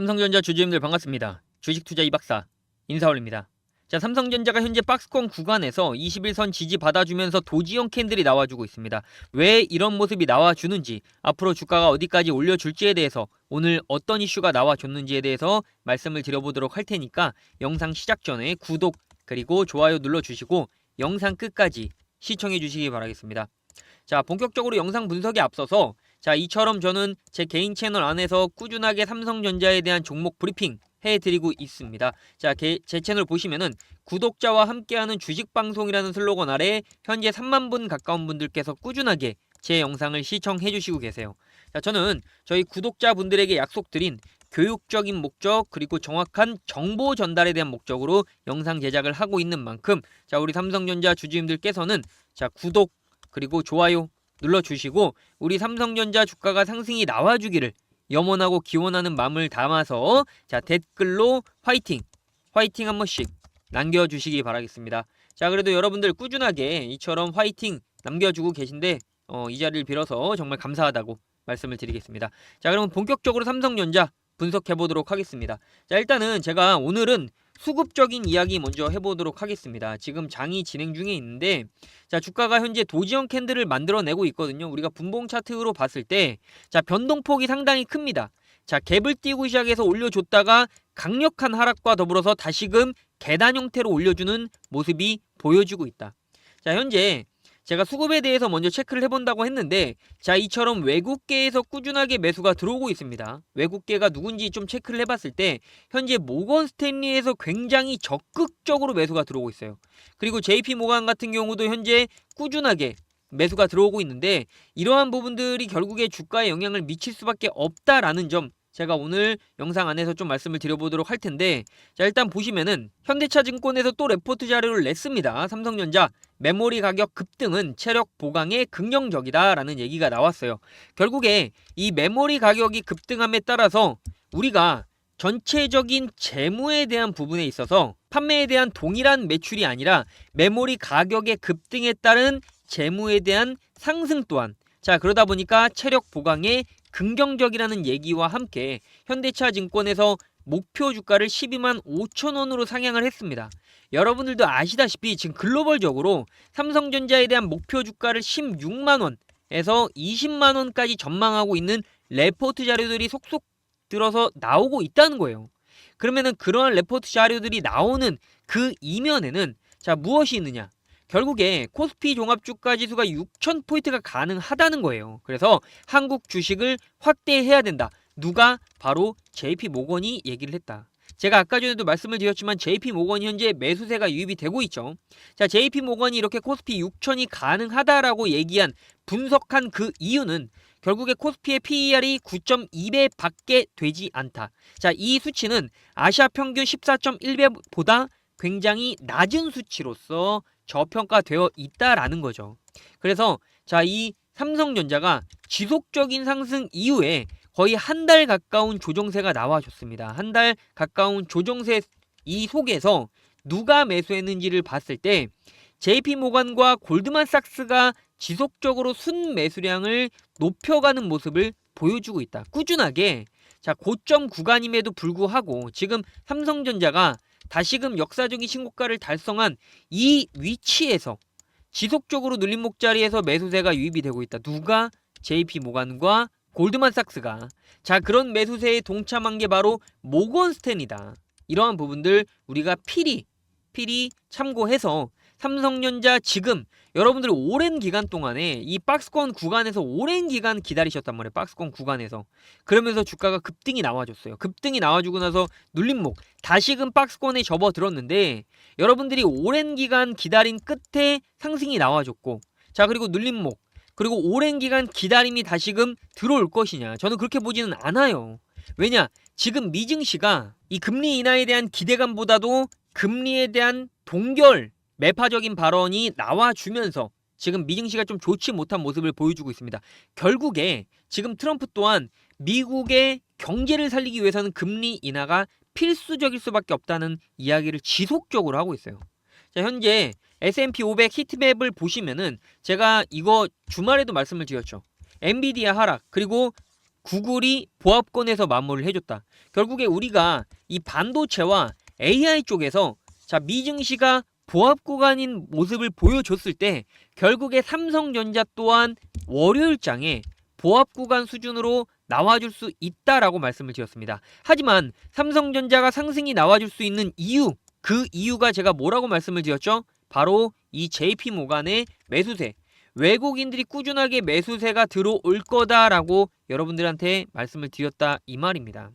삼성전자 주주님들 반갑습니다. 주식 투자 이박사 인사올입니다. 자, 삼성전자가 현재 박스권 구간에서 21선 지지 받아주면서 도지형 캔들이 나와주고 있습니다. 왜 이런 모습이 나와주는지, 앞으로 주가가 어디까지 올려줄지에 대해서 오늘 어떤 이슈가 나와줬는지에 대해서 말씀을 드려보도록 할 테니까 영상 시작 전에 구독 그리고 좋아요 눌러주시고 영상 끝까지 시청해 주시기 바라겠습니다. 자, 본격적으로 영상 분석에 앞서서 자, 이처럼 저는 제 개인 채널 안에서 꾸준하게 삼성전자에 대한 종목 브리핑 해드리고 있습니다. 자, 게, 제 채널 보시면은 구독자와 함께하는 주식 방송이라는 슬로건 아래 현재 3만 분 가까운 분들께서 꾸준하게 제 영상을 시청해 주시고 계세요. 자, 저는 저희 구독자분들에게 약속드린 교육적인 목적 그리고 정확한 정보 전달에 대한 목적으로 영상 제작을 하고 있는 만큼 자, 우리 삼성전자 주주님들께서는 자, 구독 그리고 좋아요 눌러주시고 우리 삼성전자 주가가 상승이 나와주기를 염원하고 기원하는 마음을 담아서 자 댓글로 화이팅 화이팅 한 번씩 남겨주시기 바라겠습니다. 자 그래도 여러분들 꾸준하게 이처럼 화이팅 남겨주고 계신데 어, 이 자리를 빌어서 정말 감사하다고 말씀을 드리겠습니다. 자 그럼 본격적으로 삼성전자 분석해 보도록 하겠습니다. 자 일단은 제가 오늘은 수급적인 이야기 먼저 해보도록 하겠습니다. 지금 장이 진행 중에 있는데 자 주가가 현재 도지형 캔들을 만들어내고 있거든요. 우리가 분봉 차트로 봤을 때 자 변동폭이 상당히 큽니다. 자 갭을 띄고 시작해서 올려줬다가 강력한 하락과 더불어서 다시금 계단 형태로 올려주는 모습이 보여지고 있다. 자 현재 제가 수급에 대해서 먼저 체크를 해본다고 했는데 자 이처럼 외국계에서 꾸준하게 매수가 들어오고 있습니다. 외국계가 누군지 좀 체크를 해봤을 때 현재 모건 스탠리에서 굉장히 적극적으로 매수가 들어오고 있어요. 그리고 JP 모간 같은 경우도 현재 꾸준하게 매수가 들어오고 있는데 이러한 부분들이 결국에 주가에 영향을 미칠 수밖에 없다라는 점 제가 오늘 영상 안에서 좀 말씀을 드려보도록 할 텐데 자 일단 보시면은 현대차증권에서 또 레포트 자료를 냈습니다. 삼성전자 메모리 가격 급등은 체력 보강에 긍정적이다라는 얘기가 나왔어요. 결국에 이 메모리 가격이 급등함에 따라서 우리가 전체적인 재무에 대한 부분에 있어서 판매에 대한 동일한 매출이 아니라 메모리 가격의 급등에 따른 재무에 대한 상승 또한 자 그러다 보니까 체력 보강에 긍정적이라는 얘기와 함께 현대차 증권에서 목표 주가를 12만 5천 원으로 상향을 했습니다. 여러분들도 아시다시피 지금 글로벌적으로 삼성전자에 대한 목표 주가를 16만 원에서 20만 원까지 전망하고 있는 레포트 자료들이 속속 들어서 나오고 있다는 거예요. 그러면은 그러한 레포트 자료들이 나오는 그 이면에는 자 무엇이 있느냐? 결국에 코스피 종합주가 지수가 6천 포인트가 가능하다는 거예요. 그래서 한국 주식을 확대해야 된다. 누가 바로 JP 모건이 얘기를 했다. 제가 아까 전에도 말씀을 드렸지만 JP 모건이 현재 매수세가 유입이 되고 있죠. 자, JP 모건이 이렇게 코스피 6천이 가능하다라고 얘기한 분석한 그 이유는 결국에 코스피의 PER이 9.2배 밖에 되지 않다. 자, 이 수치는 아시아 평균 14.1배보다 굉장히 낮은 수치로서 저평가되어 있다라는 거죠. 그래서 자, 이 삼성전자가 지속적인 상승 이후에 거의 한 달 가까운 조정세가 나와줬습니다. 한 달 가까운 조정세 이 속에서 누가 매수했는지를 봤을 때 JP 모간과 골드만삭스가 지속적으로 순 매수량을 높여가는 모습을 보여주고 있다. 꾸준하게 자 고점 구간임에도 불구하고 지금 삼성전자가 다시금 역사적인 신고가를 달성한 이 위치에서 지속적으로 눌림 목 자리에서 매수세가 유입이 되고 있다. 누가 JP 모간과 골드만삭스가 자 그런 매수세에 동참한 게 바로 모건스탠이다. 이러한 부분들 우리가 필히 필히 참고해서 삼성전자 지금 여러분들 오랜 기간 동안에 이 박스권 구간에서 오랜 기간 기다리셨단 말이에요. 박스권 구간에서. 그러면서 주가가 급등이 나와줬어요. 급등이 나와주고 나서 눌림목 다시금 박스권에 접어들었는데 여러분들이 오랜 기간 기다린 끝에 상승이 나와줬고 자 그리고 눌림목 그리고 오랜 기간 기다림이 다시금 들어올 것이냐 저는 그렇게 보지는 않아요. 왜냐 지금 미증시가 이 금리 인하에 대한 기대감보다도 금리에 대한 동결 매파적인 발언이 나와주면서 지금 미증시가 좀 좋지 못한 모습을 보여주고 있습니다. 결국에 지금 트럼프 또한 미국의 경제를 살리기 위해서는 금리 인하가 필수적일 수밖에 없다는 이야기를 지속적으로 하고 있어요. 자, 현재 S&P 500 히트맵을 보시면은 제가 이거 주말에도 말씀을 드렸죠. 엔비디아 하락 그리고 구글이 보합권에서 마무리를 해줬다. 결국에 우리가 이 반도체와 AI 쪽에서 자 미증시가 보합 구간인 모습을 보여줬을 때 결국에 삼성전자 또한 월요일장에 보합 구간 수준으로 나와줄 수 있다라고 말씀을 드렸습니다. 하지만 삼성전자가 상승이 나와줄 수 있는 이유 그 이유가 제가 뭐라고 말씀을 드렸죠? 바로 이 JP 모간의 매수세 외국인들이 꾸준하게 매수세가 들어올 거다라고 여러분들한테 말씀을 드렸다 이 말입니다.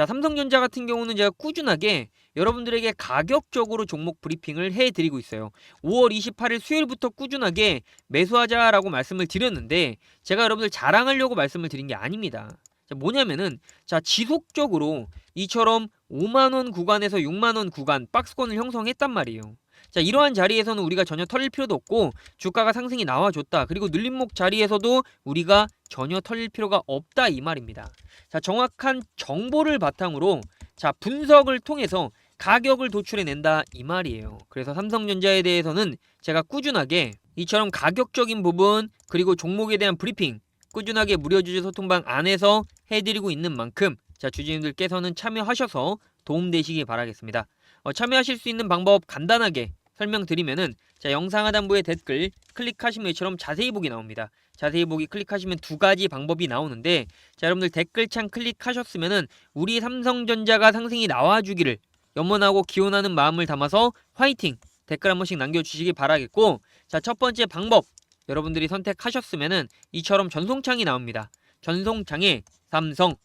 자, 삼성전자 같은 경우는 제가 꾸준하게 여러분들에게 가격적으로 종목 브리핑을 해드리고 있어요. 5월 28일 수요일부터 꾸준하게 매수하자라고 말씀을 드렸는데 제가 여러분들 자랑하려고 말씀을 드린 게 아닙니다. 자, 뭐냐면은 자 지속적으로 이처럼 5만 원 구간에서 6만 원 구간 박스권을 형성했단 말이에요. 자 이러한 자리에서는 우리가 전혀 털릴 필요도 없고 주가가 상승이 나와줬다. 그리고 눌림목 자리에서도 우리가 전혀 털릴 필요가 없다 이 말입니다. 자 정확한 정보를 바탕으로 자 분석을 통해서 가격을 도출해 낸다 이 말이에요. 그래서 삼성전자에 대해서는 제가 꾸준하게 이처럼 가격적인 부분 그리고 종목에 대한 브리핑 꾸준하게 무료 주주 소통방 안에서 해드리고 있는 만큼 자 주주님들께서는 참여하셔서 도움되시기 바라겠습니다. 어, 참여하실 수 있는 방법 간단하게 설명드리면은 자 영상 하단부에 댓글 클릭하시면 이처럼 자세히 보기 나옵니다. 자세히 보기 클릭하시면 두 가지 방법이 나오는데 자 여러분들 댓글창 클릭하셨으면은 우리 삼성전자가 상승이 나와주기를 염원하고 기원하는 마음을 담아서 화이팅 댓글 한 번씩 남겨주시기 바라겠고 자 첫 번째 방법 여러분들이 선택하셨으면은 이처럼 전송창이 나옵니다. 전송창에 삼성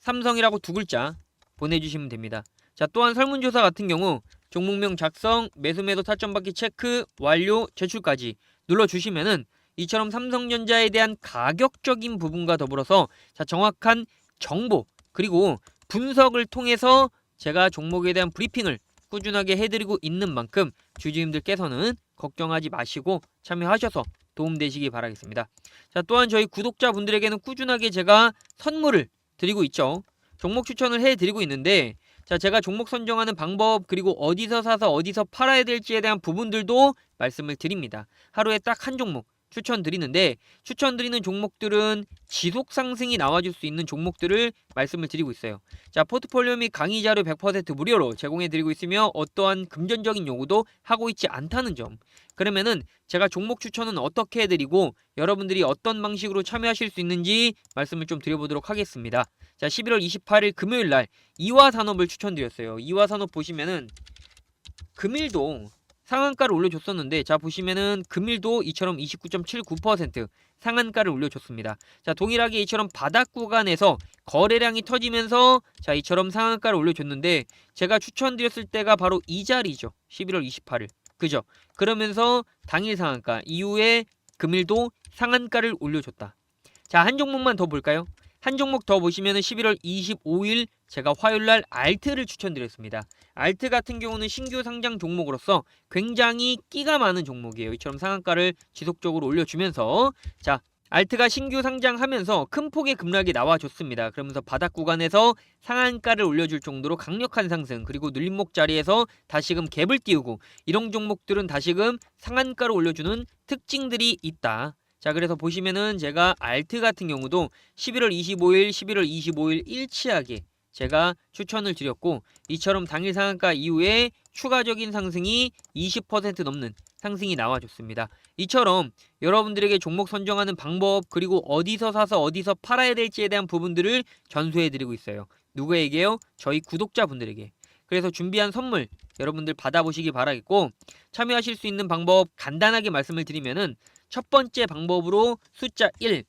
삼성이라고 두 글자 보내주시면 됩니다. 자 또한 설문조사 같은 경우 종목명 작성, 매수매도 타점 받기 체크, 완료, 제출까지 눌러주시면은 이처럼 삼성전자에 대한 가격적인 부분과 더불어서 자 정확한 정보 그리고 분석을 통해서 제가 종목에 대한 브리핑을 꾸준하게 해드리고 있는 만큼 주주님들께서는 걱정하지 마시고 참여하셔서 도움되시기 바라겠습니다. 자 또한 저희 구독자분들에게는 꾸준하게 제가 선물을 드리고 있죠. 종목 추천을 해드리고 있는데 자, 제가 종목 선정하는 방법 그리고 어디서 사서 어디서 팔아야 될지에 대한 부분들도 말씀을 드립니다. 하루에 딱 한 종목 추천드리는데 추천드리는 종목들은 지속 상승이 나와줄 수 있는 종목들을 말씀을 드리고 있어요. 자, 포트폴리오 및 강의 자료 100% 무료로 제공해 드리고 있으며 어떠한 금전적인 요구도 하고 있지 않다는 점. 그러면은 제가 종목 추천은 어떻게 해 드리고 여러분들이 어떤 방식으로 참여하실 수 있는지 말씀을 좀 드려보도록 하겠습니다. 자, 11월 28일 금요일 날 이화 산업을 추천드렸어요. 이화 산업 보시면은 금일도 상한가를 올려줬었는데 자 보시면은 금일도 이처럼 29.79% 상한가를 올려줬습니다. 자 동일하게 이처럼 바닥 구간에서 거래량이 터지면서 자 이처럼 상한가를 올려줬는데 제가 추천드렸을 때가 바로 이 자리죠. 11월 28일 그죠? 그러면서 당일 상한가 이후에 금일도 상한가를 올려줬다. 자 한 종목만 더 볼까요? 한 종목 더 보시면은 11월 25일 제가 화요일 날 알트를 추천드렸습니다. 알트 같은 경우는 신규 상장 종목으로서 굉장히 끼가 많은 종목이에요. 이처럼 상한가를 지속적으로 올려주면서 자 알트가 신규 상장하면서 큰 폭의 급락이 나와줬습니다. 그러면서 바닥 구간에서 상한가를 올려줄 정도로 강력한 상승 그리고 눌림목 자리에서 다시금 갭을 띄우고 이런 종목들은 다시금 상한가를 올려주는 특징들이 있다. 자 그래서 보시면은 제가 알트 같은 경우도 11월 25일, 11월 25일 일치하게 제가 추천을 드렸고 이처럼 당일 상한가 이후에 추가적인 상승이 20% 넘는 상승이 나와줬습니다. 이처럼 여러분들에게 종목 선정하는 방법 그리고 어디서 사서 어디서 팔아야 될지에 대한 부분들을 전수해드리고 있어요. 누구에게요? 저희 구독자분들에게. 그래서 준비한 선물 여러분들 받아보시기 바라겠고 참여하실 수 있는 방법 간단하게 말씀을 드리면은 첫 번째 방법으로 숫자 1,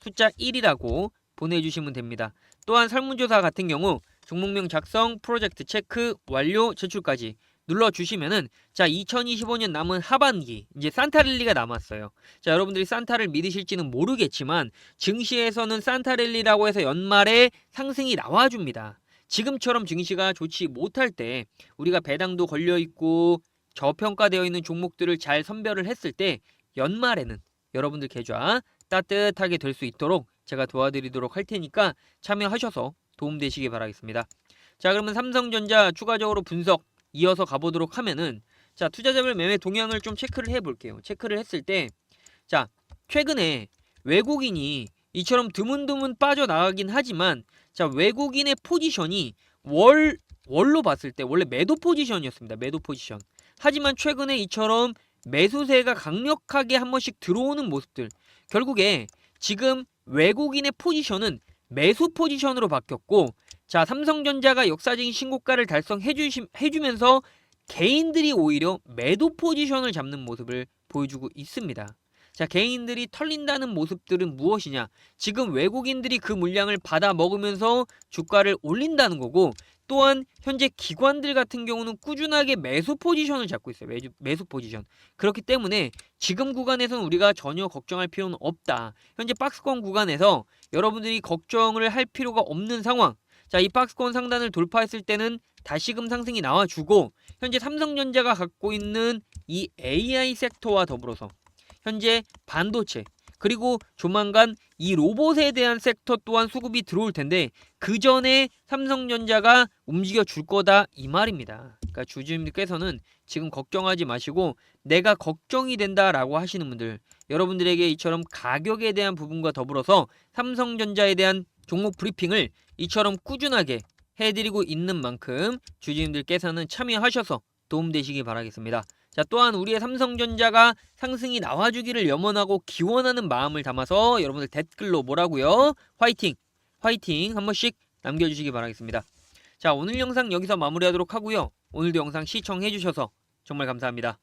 숫자 1이라고 보내주시면 됩니다. 또한 설문조사 같은 경우 종목명 작성, 프로젝트 체크, 완료, 제출까지 눌러주시면은 자 2025년 남은 하반기 이제 산타랠리가 남았어요. 자 여러분들이 산타를 믿으실지는 모르겠지만 증시에서는 산타랠리라고 해서 연말에 상승이 나와줍니다. 지금처럼 증시가 좋지 못할 때 우리가 배당도 걸려 있고 저평가되어 있는 종목들을 잘 선별을 했을 때 연말에는 여러분들 계좌 따뜻하게 될 수 있도록 제가 도와드리도록 할 테니까 참여하셔서 도움되시기 바라겠습니다. 자 그러면 삼성전자 추가적으로 분석 이어서 가보도록 하면은 자 투자자별 매매 동향을 좀 체크를 해볼게요. 체크를 했을 때 자 최근에 외국인이 이처럼 드문드문 빠져나가긴 하지만 자 외국인의 포지션이 월 월로 봤을 때 원래 매도 포지션이었습니다. 매도 포지션. 하지만 최근에 이처럼 매수세가 강력하게 한 번씩 들어오는 모습들. 결국에 지금 외국인의 포지션은 매수 포지션으로 바뀌었고 자 삼성전자가 역사적인 신고가를 달성해 주시, 해주면서 개인들이 오히려 매도 포지션을 잡는 모습을 보여주고 있습니다. 자 개인들이 털린다는 모습들은 무엇이냐? 지금 외국인들이 그 물량을 받아 먹으면서 주가를 올린다는 거고 또한 현재 기관들 같은 경우는 꾸준하게 매수 포지션을 잡고 있어요. 매주, 매수 포지션. 그렇기 때문에 지금 구간에서는 우리가 전혀 걱정할 필요는 없다. 현재 박스권 구간에서 여러분들이 걱정을 할 필요가 없는 상황. 자, 이 박스권 상단을 돌파했을 때는 다시금 상승이 나와주고 현재 삼성전자가 갖고 있는 이 AI 섹터와 더불어서 현재 반도체 그리고 조만간 이 로봇에 대한 섹터 또한 수급이 들어올 텐데 그 전에 삼성전자가 움직여 줄 거다 이 말입니다. 그러니까 주주님들께서는 지금 걱정하지 마시고 내가 걱정이 된다라고 하시는 분들 여러분들에게 이처럼 가격에 대한 부분과 더불어서 삼성전자에 대한 종목 브리핑을 이처럼 꾸준하게 해드리고 있는 만큼 주주님들께서는 참여하셔서 도움되시기 바라겠습니다. 자 또한 우리의 삼성전자가 상승이 나와주기를 염원하고 기원하는 마음을 담아서 여러분들 댓글로 뭐라고요? 화이팅! 화이팅! 한 번씩 남겨주시기 바라겠습니다. 자 오늘 영상 여기서 마무리하도록 하고요. 오늘도 영상 시청해주셔서 정말 감사합니다.